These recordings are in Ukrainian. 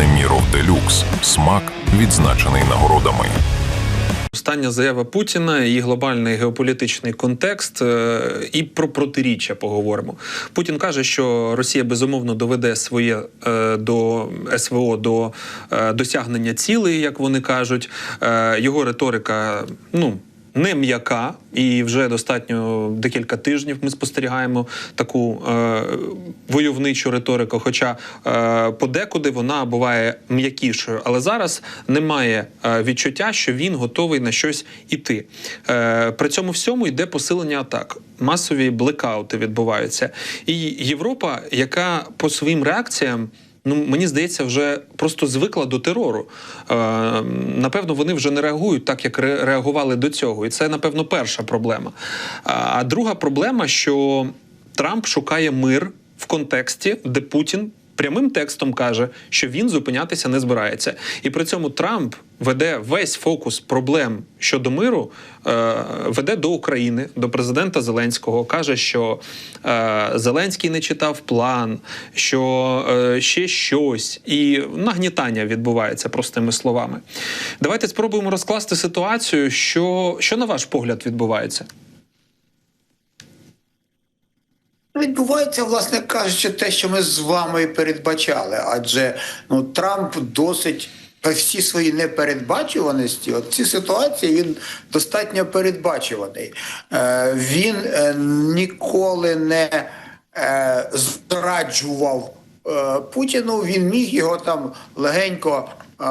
Неміров Делюкс. Смак відзначений нагородами. Остання заява Путіна і глобальний геополітичний контекст е, і про протиріччя поговоримо. Putін каже, що Росія безумовно доведе своє е, до СВО до е, досягнення цілей, як вони кажуть. Його риторика, ну. Не м'яка, і вже достатньо декілька тижнів ми спостерігаємо таку е, войовничу риторику. Хоча е, подекуди вона буває м'якішою. Але зараз немає е, відчуття, що він готовий на щось іти. Е, при цьому всьому йде посилення атак. Масові блекаути відбуваються. І Європа, яка по своїм реакціям. Ну, мені здається, вже просто звикла до терору. Е, напевно, вони вже не реагують так, як реагували до цього. І це, напевно, перша проблема. А, друга проблема, що Трамп шукає мир в контексті, де Путін прямим текстом каже, що він зупинятися не збирається. І при цьому Трамп веде весь фокус проблем щодо миру, е, веде до України, до президента Зеленського. каже, що е, Зеленський не читав план, що е, ще щось, і нагнітання відбувається простими словами. Давайте спробуємо розкласти ситуацію, що, що на ваш погляд відбувається. Відбувається, власне кажучи, те, що ми з вами передбачали. Адже ну, Трамп досить при всій своїй непередбачуваності, от ці ситуації він достатньо передбачуваний. Е, він е, ніколи не е, зраджував е, Путіну, він міг його там легенько. Е,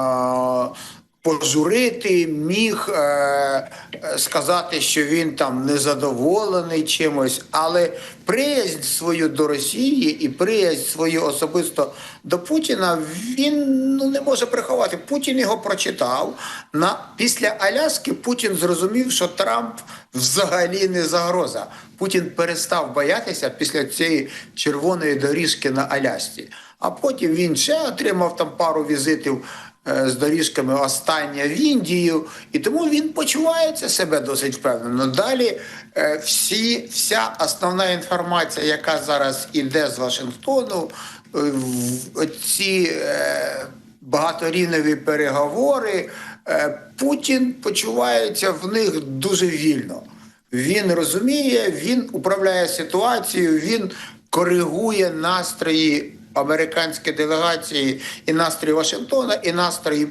пожурити, міг е, сказати, що він там незадоволений чимось, але приязнь свою до Росії і приязнь свою особисто до Путіна він ну не може приховати. Путін його прочитав. На після Аляски Путін зрозумів, що Трамп взагалі не загроза. Путін перестав боятися після цієї червоної доріжки на Алясці. А потім він ще отримав там пару візитів з доріжками остання в Індію, і тому він почувається себе досить впевнено. Далі е, всі, вся основна інформація, яка зараз іде з Вашингтону, е, ці е, багаторівневі переговори, е, Путін почувається в них дуже вільно. Він розуміє, він управляє ситуацією, він коригує настрої американської делегації і настрої Вашингтона, і настрої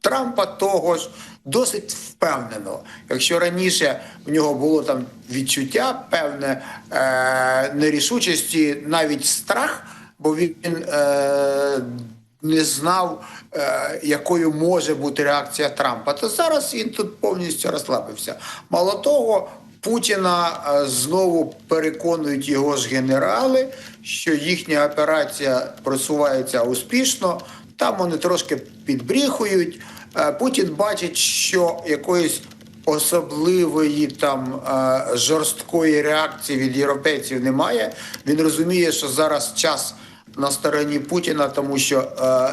Трампа того ж досить впевнено. Якщо раніше в нього було там відчуття певне е- нерішучості, навіть страх, бо він е- не знав, е, якою може бути реакція Трампа, то зараз він тут повністю розслабився. Мало того, Путіна е, знову переконують його ж генерали, що їхня операція просувається успішно. Там вони трошки підбріхують. Е, Путін бачить, що якоїсь особливої там е, жорсткої реакції від європейців немає. Він розуміє, що зараз час на стороні Путіна, тому що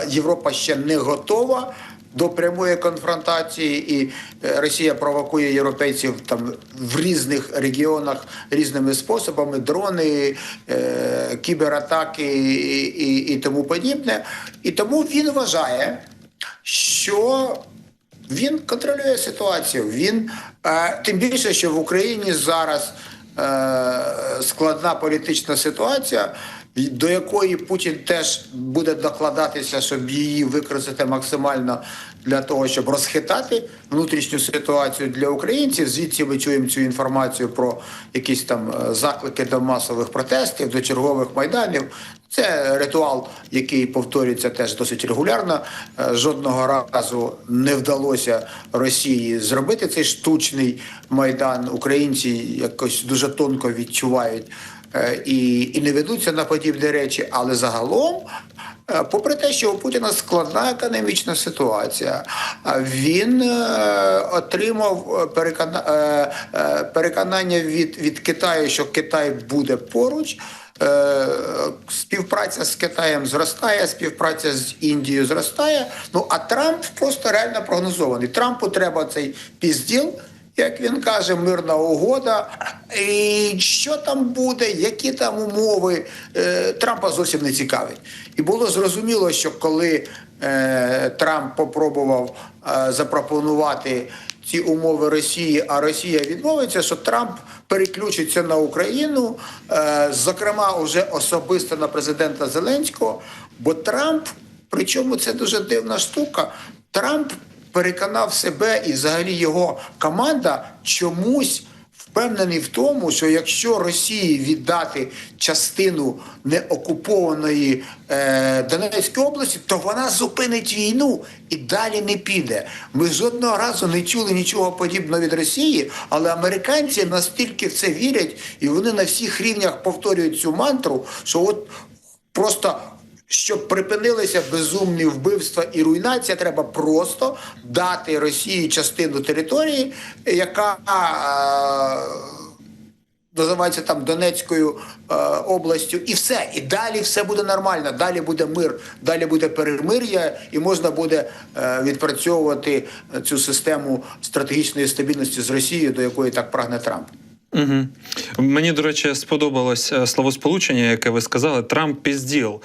Європа ще не готова до прямої конфронтації, і е, Росія провокує європейців там в різних регіонах різними способами: дрони, е, кібератаки і, і, і тому подібне. І тому він вважає, що він контролює ситуацію. Він е, тим більше, що в Україні зараз е, складна політична ситуація, до якої Путін теж буде докладатися, щоб її використати максимально для того, щоб розхитати внутрішню ситуацію для українців. Звідси ми чуємо цю інформацію про якісь там е, заклики до масових протестів, до чергових майданів. Це ритуал, який повторюється теж досить регулярно. Е, Жодного разу не вдалося Росії зробити цей штучний майдан. Українці якось дуже тонко відчувають і, і не ведуться на подібні речі, але загалом. е, Попри те, що у Путіна складна економічна ситуація, він е, отримав е, перекона, е, е, переконання від, від Китаю, що Китай буде поруч. Е, співпраця з Китаєм зростає, співпраця з Індією зростає. Ну а Трамп просто реально прогнозований. Трампу треба цей пізділ. Як він каже, мирна угода, і що там буде, які там умови, е, Трампа зовсім не цікавить. І було зрозуміло, що коли е, Трамп попробував е, запропонувати ці умови Росії, а Росія відмовиться, що Трамп переключиться на Україну, зокрема, уже особисто на президента Зеленського. Бо Трамп, причому це дуже дивна штука, Трамп переконав себе і взагалі його команда чомусь впевнений в тому, що якщо Росії віддати частину неокупованої е, Донецької області, то вона зупинить війну і далі не піде. Ми жодного разу не чули нічого подібного від Росії, але американці настільки в це вірять, і вони на всіх рівнях повторюють цю мантру, що от просто. Щоб припинилися безумні вбивства і руйнація, треба просто дати Росії частину території, яка називається там Донецькою е, областю, і все. І далі все буде нормально. Далі буде мир, далі буде перемир'я, і можна буде е, відпрацьовувати цю систему стратегічної стабільності з Росією, до якої так прагне Трамп. Угу. Мені, до речі, сподобалось е, словосполучення, яке ви сказали, Трамп пізділ.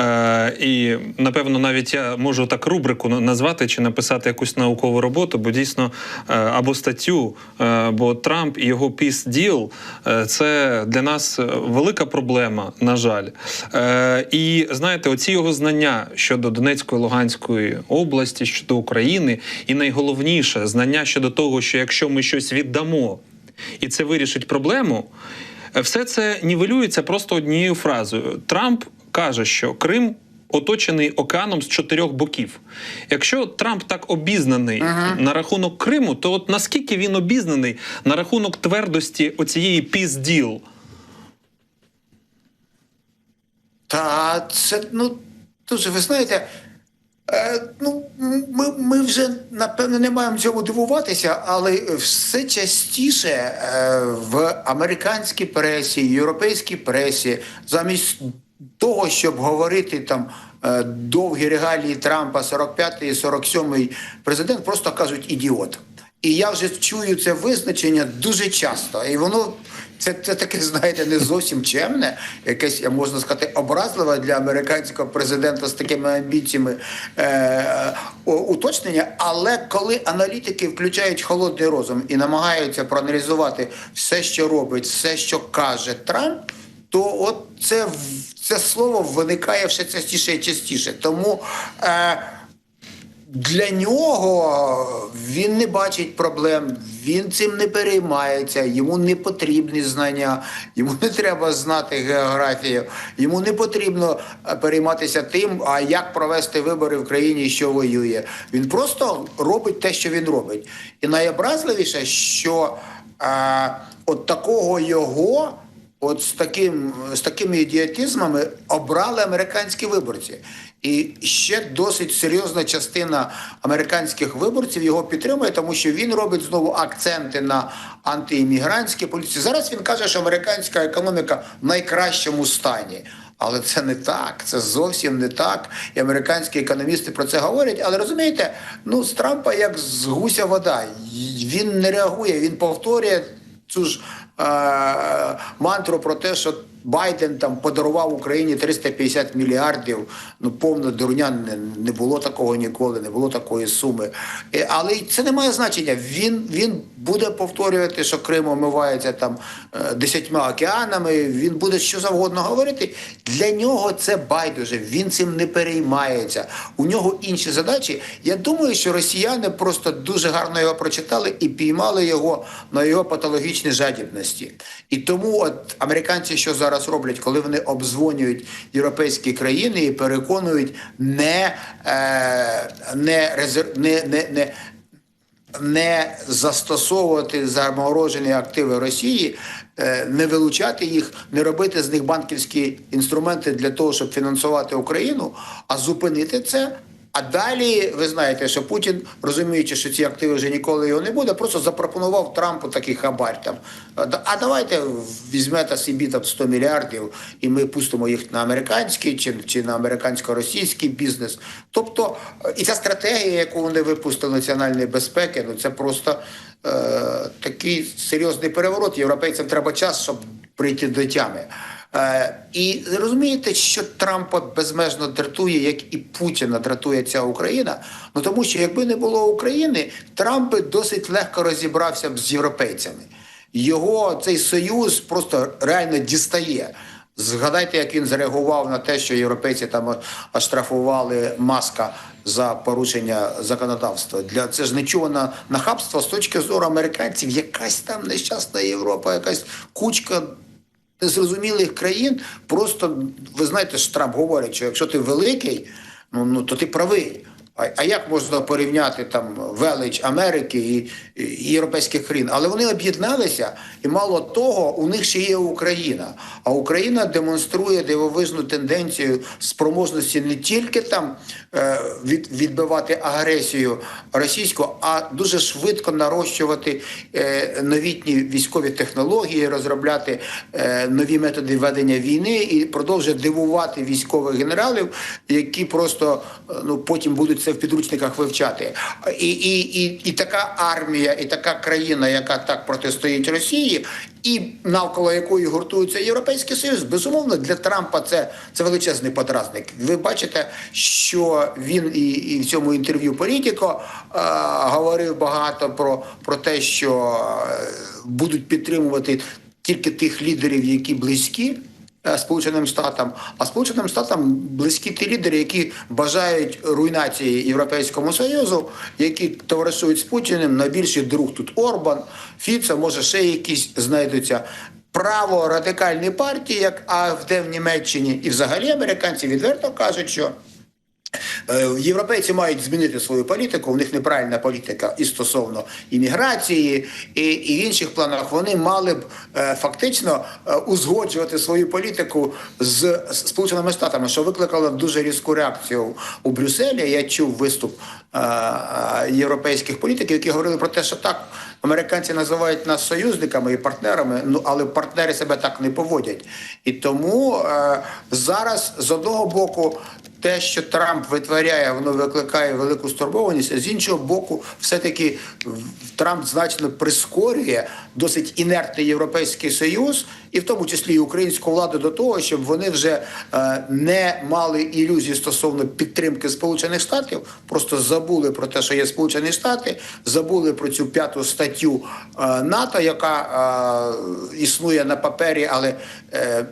Е, і напевно, навіть я можу так рубрику на- назвати чи написати якусь наукову роботу, бо дійсно е, або статтю, е, бо Трамп і його пізділ е, це для нас велика проблема, на жаль. Е, і знаєте, оці його знання щодо Донецької Луганської області, щодо України, і найголовніше знання щодо того, що якщо ми щось віддамо і це вирішить проблему. Все це нівелюється просто однією фразою. Трамп каже, що Крим оточений океаном з чотирьох боків. Якщо Трамп так обізнаний на рахунок Криму, то от наскільки він обізнаний на рахунок твердості оцієї пізділ? Та це ну дуже ви знаєте. Е, ну, ми, ми вже напевно не маємо цьому дивуватися, але все частіше е, в американській пресі, європейській пресі, замість того, щоб говорити там е, довгі регалії Трампа, 45-й, 47-й президент, просто кажуть ідіот. І я вже чую це визначення дуже часто. І воно це, це таке, знаєте, не зовсім чемне, якесь, я можна сказати, образливе для американського президента з такими амбіціями е, уточнення. Але коли аналітики включають холодний розум і намагаються проаналізувати все, що робить, все, що каже Трамп, то от це, це слово виникає все частіше і частіше. Тому. Е, для нього він не бачить проблем, він цим не переймається, йому не потрібні знання, йому не треба знати географію, йому не потрібно е, перейматися тим, а як провести вибори в країні, що воює. Він просто робить те, що він робить. І найобразливіше, що е, от такого його. От з таким з такими ідіотизмами обрали американські виборці, і ще досить серйозна частина американських виборців його підтримує, тому що він робить знову акценти на антиіммігрантській політиці. Зараз він каже, що американська економіка в найкращому стані. Але це не так, це зовсім не так. І американські економісти про це говорять. Але розумієте, ну з Трампа як з гуся вода. Він не реагує, він повторює цю ж мантру про те, що Байден там подарував Україні 350 мільярдів. Ну повна дурня не, не було такого ніколи, не було такої суми. Е, Але це не має значення. Він, він буде повторювати, що Крим омивається там е, десятьма океанами. Він буде що завгодно говорити. Для нього це байдуже. Він цим не переймається. У нього інші задачі. Я думаю, що росіяни просто дуже гарно його прочитали і піймали його на його патологічній жадібності. І тому, от американці, що зараз роблять, коли вони обдзвонюють європейські країни і переконують не, е, не, резер... не, не, не не застосовувати заморожені активи Росії, е, не вилучати їх, не робити з них банківські інструменти для того, щоб фінансувати Україну, а зупинити це. А далі ви знаєте, що Путін, розуміючи, що ці активи вже ніколи його не буде, просто запропонував Трампу такий хабар там. А давайте візьмете собі там 100 мільярдів, і ми пустимо їх на американський чи, чи на американсько-російський бізнес. Тобто, і ця стратегія, яку вони випустили національної безпеки, ну це просто е, такий серйозний переворот. Європейцям треба час, щоб прийти до тями. Е, і розумієте, що Трампа безмежно дратує, як і Путіна дратує ця Україна. Ну тому що якби не було України, Трамп би досить легко розібрався б з європейцями. Його цей союз просто реально дістає. Згадайте, як він зреагував на те, що європейці там оштрафували маска за порушення законодавства. Для це ж нечуване нахабство з точки зору американців. Якась там нещасна Європа, якась кучка незрозумілих країн. Просто ви знаєте, що Трамп говорить, що якщо ти великий, ну, ну то ти правий. А, а як можна порівняти там велич Америки і, і європейських країн? Але вони об'єдналися, і мало того, у них ще є Україна. А Україна демонструє дивовижну тенденцію спроможності не тільки там е, від, відбивати агресію російську, а дуже швидко нарощувати е, новітні військові технології, розробляти е, нові методи ведення війни і продовжує дивувати військових генералів, які просто ну потім будуть це в підручниках вивчати. І, і, і, і така армія, і така країна, яка так протистоїть Росії, і навколо якої гуртується Європейський Союз, безумовно, для Трампа це, це величезний подразник. Ви бачите, що він і, і в цьому інтерв'ю Політіко е, говорив багато про, про те, що е, будуть підтримувати тільки тих лідерів, які близькі. Е, Сполученим Штатам, а Сполученим Штатам близькі ті лідери, які бажають руйнації Європейському Союзу, які товаришують з Путіним. Найбільший друг тут Орбан, Фіца, може ще якісь знайдуться. Право радикальні партії, як АФД в Німеччині, і взагалі американці відверто кажуть, що Європейці мають змінити свою політику. У них неправильна політика і стосовно імміграції, і, і в інших планах вони мали б е, фактично е, узгоджувати свою політику з Сполученими Штатами, що викликало дуже різку реакцію у Брюсселі. Я чув виступ е, е, європейських політиків, які говорили про те, що так. Американці називають нас союзниками і партнерами, ну але партнери себе так не поводять. І тому е, зараз з одного боку те, що Трамп витворяє, воно викликає велику стурбованість. а З іншого боку, все-таки в- Трамп значно прискорює досить інертний європейський союз, і в тому числі і українську владу до того, щоб вони вже е, не мали ілюзій стосовно підтримки Сполучених Штатів, просто забули про те, що є Сполучені Штати, забули про цю п'яту статтю е, НАТО, яка е, існує на папері, але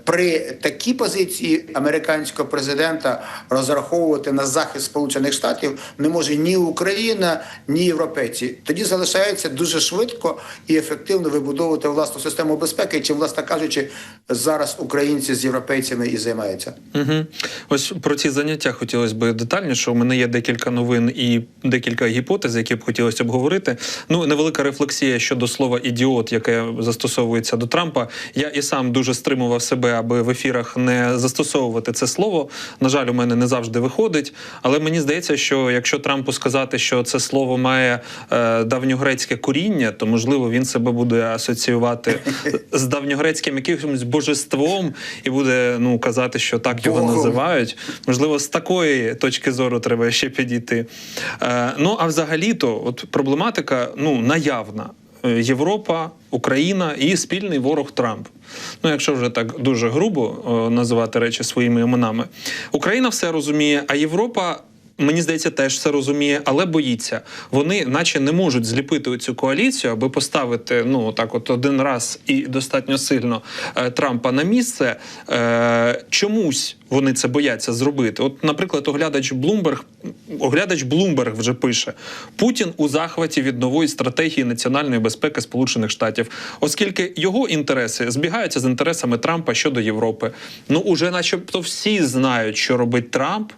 при такій позиції американського президента розраховувати на захист Сполучених Штатів не може ні Україна, ні європейці. Тоді залишається дуже швидко і ефективно вибудовувати власну систему безпеки, чим, власне кажучи, зараз українці з європейцями і займаються. Угу. Ось про ці заняття хотілося б детальніше. У мене є декілька новин і декілька гіпотез, які б хотілося обговорити. Ну, невелика рефлексія щодо слова ідіот, яке застосовується до Трампа. Я і сам дуже стримував себе, аби в ефірах не застосовувати це слово. На жаль, у мене не завжди виходить. Але мені здається, що якщо Трампу сказати, що це слово має е, давньогрецьке коріння, то можливо він себе буде асоціювати з давньогрецьким якимось божеством і буде ну казати, що так його Богом. називають. Можливо, з такої точки зору треба ще підійти. Е, ну а взагалі-то, от проблематика ну наявна. Е, Європа, Україна і спільний ворог Трамп. Ну, якщо вже так дуже грубо е, називати речі своїми іменами, Україна все розуміє, а Європа. Мені здається, теж це розуміє, але боїться. Вони, наче, не можуть зліпити цю коаліцію, аби поставити ну так, от один раз і достатньо сильно е, Трампа на місце. Е, чомусь вони це бояться зробити. От, наприклад, оглядач Блумберг, оглядач Блумберг вже пише: Путін у захваті від нової стратегії національної безпеки Сполучених Штатів, оскільки його інтереси збігаються з інтересами Трампа щодо Європи. Ну уже, начебто, всі знають, що робить Трамп.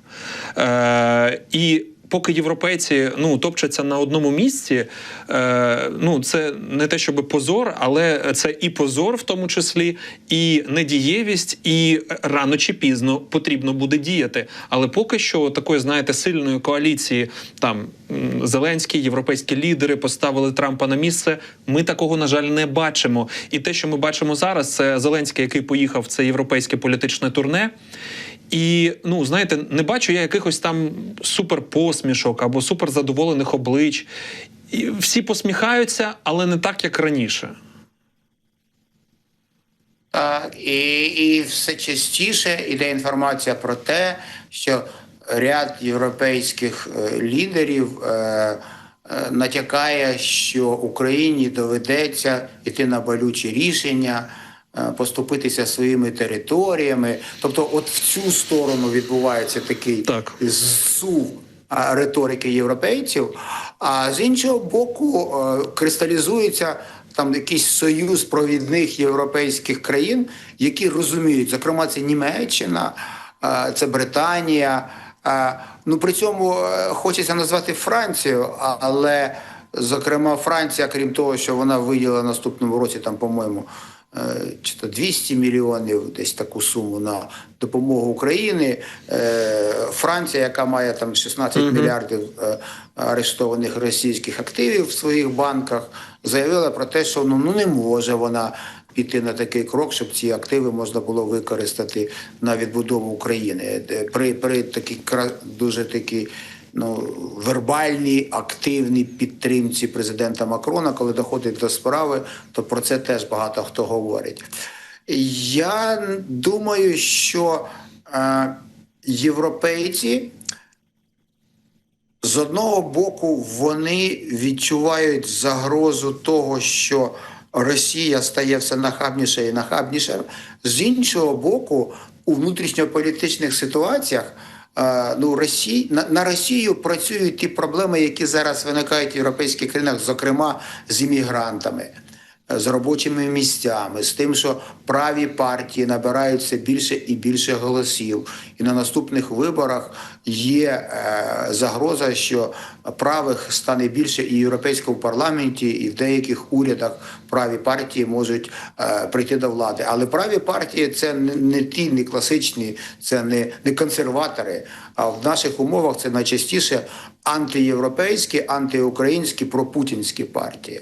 Е, і Поки європейці ну топчаться на одному місці, е, ну це не те, щоб позор, але це і позор, в тому числі, і недієвість, і рано чи пізно потрібно буде діяти. Але поки що такої, знаєте, сильної коаліції там м, Зеленський, європейські лідери поставили Трампа на місце. Ми такого на жаль не бачимо. І те, що ми бачимо зараз, це Зеленський, який поїхав в це європейське політичне турне. І ну знаєте, не бачу я якихось там суперпосмішок або суперзадоволених облич. І всі посміхаються, але не так, як раніше. Так, і, і все частіше йде інформація про те, що ряд європейських е, лідерів е, е, натякає, що Україні доведеться йти на болючі рішення, поступитися своїми територіями. Тобто, от в цю сторону відбувається такий Так. зсув риторики європейців, а з іншого боку е, кристалізується там якийсь союз провідних європейських країн, які розуміють, зокрема, це Німеччина, е, це Британія. е, Ну при цьому е, хочеться назвати Францію, але зокрема Франція, крім того, що вона виділила наступному році, там, по-моєму, е, чи то 200 мільйонів, десь таку суму на допомогу Україні. Е, Франція, яка має там 16 мільярдів е, арештованих російських активів в своїх банках, заявила про те, що ну, ну не може вона піти на такий крок, щоб ці активи можна було використати на відбудову України. Е, При, при такій дуже такій ну, вербальній активній підтримці президента Макрона, коли доходить до справи, то про це теж багато хто говорить. Я думаю, що е, європейці з одного боку вони відчувають загрозу того, що Росія стає все нахабніше і нахабніше. З іншого боку, у внутрішньополітичних ситуаціях ну, Росії, на, на Росію працюють ті проблеми, які зараз виникають в європейських країнах, зокрема з іммігрантами з робочими місцями, з тим, що праві партії набирають все більше і більше голосів. І на наступних виборах є е, загроза, що правих стане більше і в європейському парламенті, і в деяких урядах праві партії можуть е, прийти до влади. Але праві партії це не ті, не класичні, це не, не консерватори. А в наших умовах це найчастіше антиєвропейські, антиукраїнські, пропутінські партії.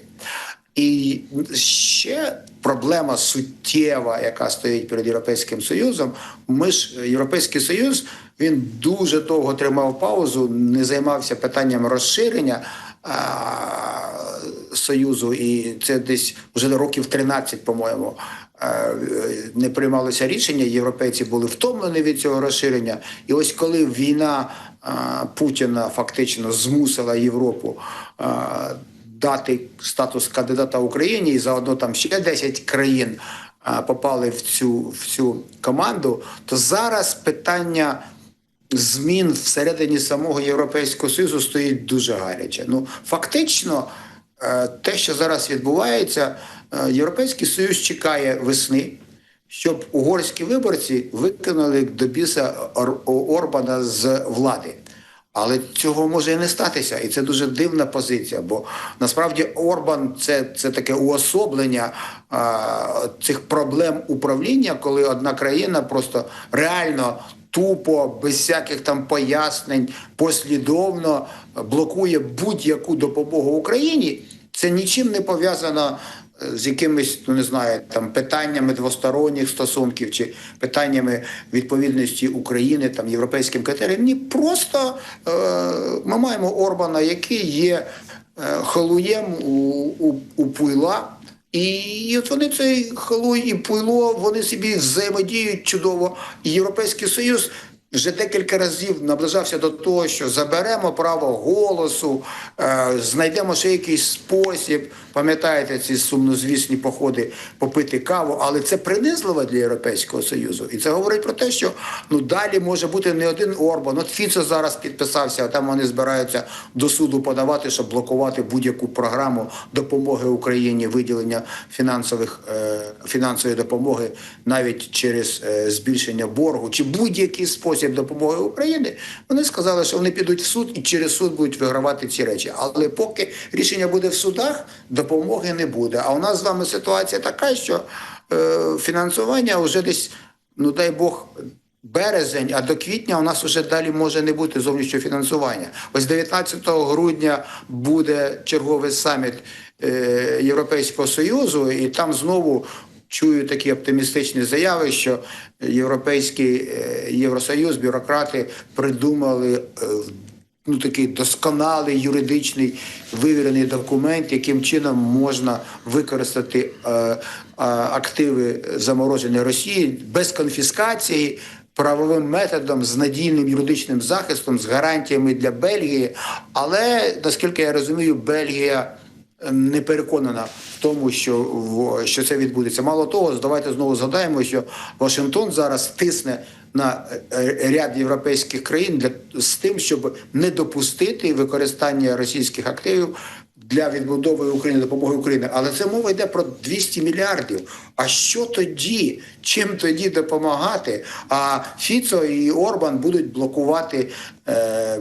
І ще проблема суттєва, яка стоїть перед Європейським Союзом. Ми ж Європейський Союз він дуже довго тримав паузу, не займався питанням розширення а, Союзу, і це десь вже років 13, по-моєму. е, Не приймалося рішення, європейці були втомлені від цього розширення. І ось коли війна а, Путіна фактично змусила Європу а, дати статус кандидата Україні, і заодно там ще 10 країн попали в цю, в цю команду, то зараз питання змін всередині самого Європейського Союзу стоїть дуже гаряче. Ну, фактично, е, те, що зараз відбувається, е, Європейський Союз чекає весни. Щоб угорські виборці викинули до біса Орбана з влади. Але цього може і не статися, і це дуже дивна позиція. Бо насправді Орбан це, це таке уособлення а, цих проблем управління, коли одна країна просто реально тупо, без всяких там пояснень, послідовно блокує будь-яку допомогу Україні. Це нічим не пов'язано з якимись, ну не знаю, там питаннями двосторонніх стосунків чи питаннями відповідності України там європейським критеріям. Ні, просто е, ми маємо Орбана, який є е, халуєм у, у, у Пуйла. І от вони цей халуй і пуйло, вони собі взаємодіють чудово. І Європейський Союз вже декілька разів наближався до того, що заберемо право голосу, е, знайдемо ще якийсь спосіб. Пам'ятаєте ці сумнозвісні походи попити каву, але це принизливо для Європейського Союзу. І це говорить про те, що ну далі може бути не один Орбан. От Фіцо зараз підписався, а там вони збираються до суду подавати, щоб блокувати будь-яку програму допомоги Україні, виділення фінансових е, фінансової допомоги навіть через е, збільшення боргу чи будь-який спосіб допомоги Україні. Вони сказали, що вони підуть в суд і через суд будуть вигравати ці речі. Але поки рішення буде в судах, допомоги не буде. А у нас з вами ситуація така, що е, фінансування вже десь, ну дай Бог. Березень, а до квітня у нас вже далі може не бути зовнішнього фінансування. Ось 19 грудня буде черговий саміт е, Європейського Союзу, і там знову чую такі оптимістичні заяви, що Європейський е, Євросоюз, бюрократи придумали е, ну, такий досконалий юридичний вивірений документ, яким чином можна використати е, активи заморожені Росії без конфіскації. Правовим методом з надійним юридичним захистом, з гарантіями для Бельгії, але наскільки я розумію, Бельгія не переконана в тому, що, що це відбудеться. Мало того, давайте знову згадаємо, що Вашингтон зараз тисне на е, ряд європейських країн для з тим, щоб не допустити використання російських активів для відбудови України, допомоги Україні. Але це мова йде про 200 мільярдів. А що тоді? Чим тоді допомагати? А Фіцо і Орбан будуть блокувати е,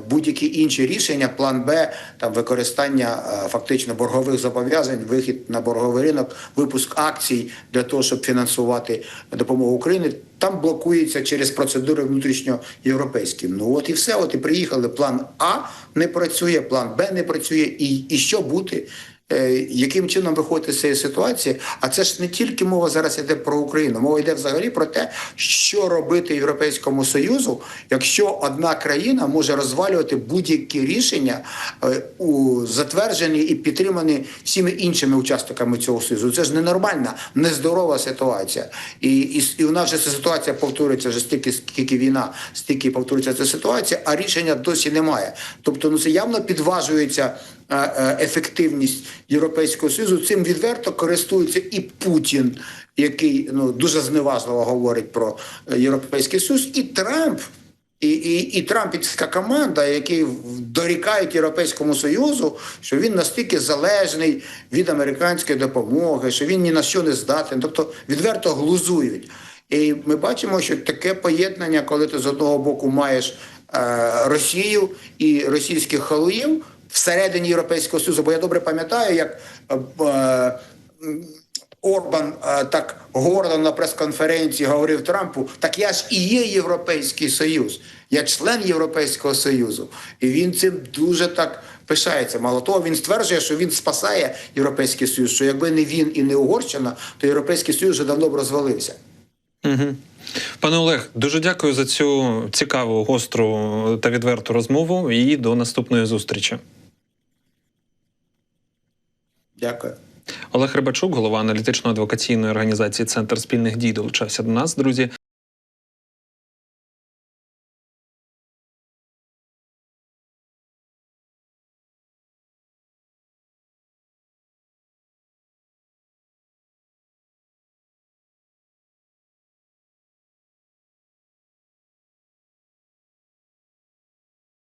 будь-які інші рішення, план Б, там використання е, фактично боргових зобов'язань, вихід на борговий ринок, випуск акцій для того, щоб фінансувати допомогу Україні. Там блокується через процедури внутрішньоєвропейські. Ну от і все. От і приїхали. План А не працює, план Б не працює. І, і що бути? Е, яким чином виходити з цієї ситуації? А це ж не тільки мова зараз йде про Україну, мова йде взагалі про те, що робити Європейському Союзу, якщо одна країна може розвалювати будь-які рішення, е, у затверджені і підтримані всіми іншими учасниками цього союзу. Це ж ненормальна, нездорова ситуація. І, і, і у нас же ця ситуація повторюється вже стільки, скільки війна, стільки повторюється ця ситуація, а рішення досі немає. Тобто, ну це явно підважується ефективність Європейського Союзу. Цим відверто користується і Путін, який ну дуже зневажливо говорить про е, Європейський Союз, і Трамп. І, і, і Трампівська команда, які дорікають Європейському Союзу, що він настільки залежний від американської допомоги, що він ні на що не здатен, тобто відверто глузують. І ми бачимо, що таке поєднання, коли ти з одного боку маєш е, Росію і російських халуїв всередині Європейського Союзу, бо я добре пам'ятаю, як е, е, Орбан е, так гордо на прес-конференції говорив Трампу: так я ж і є Європейський Союз, я член Європейського Союзу. І він цим дуже так пишається. Мало того, він стверджує, що він спасає Європейський Союз, що якби не він і не Угорщина, то Європейський Союз вже давно б розвалився. Угу. Пане Олег, дуже дякую за цю цікаву, гостру та відверту розмову. І до наступної зустрічі. Дякую. Олег Рибачук, голова аналітично-адвокаційної організації Центр спільних дій, долучався до нас, друзі.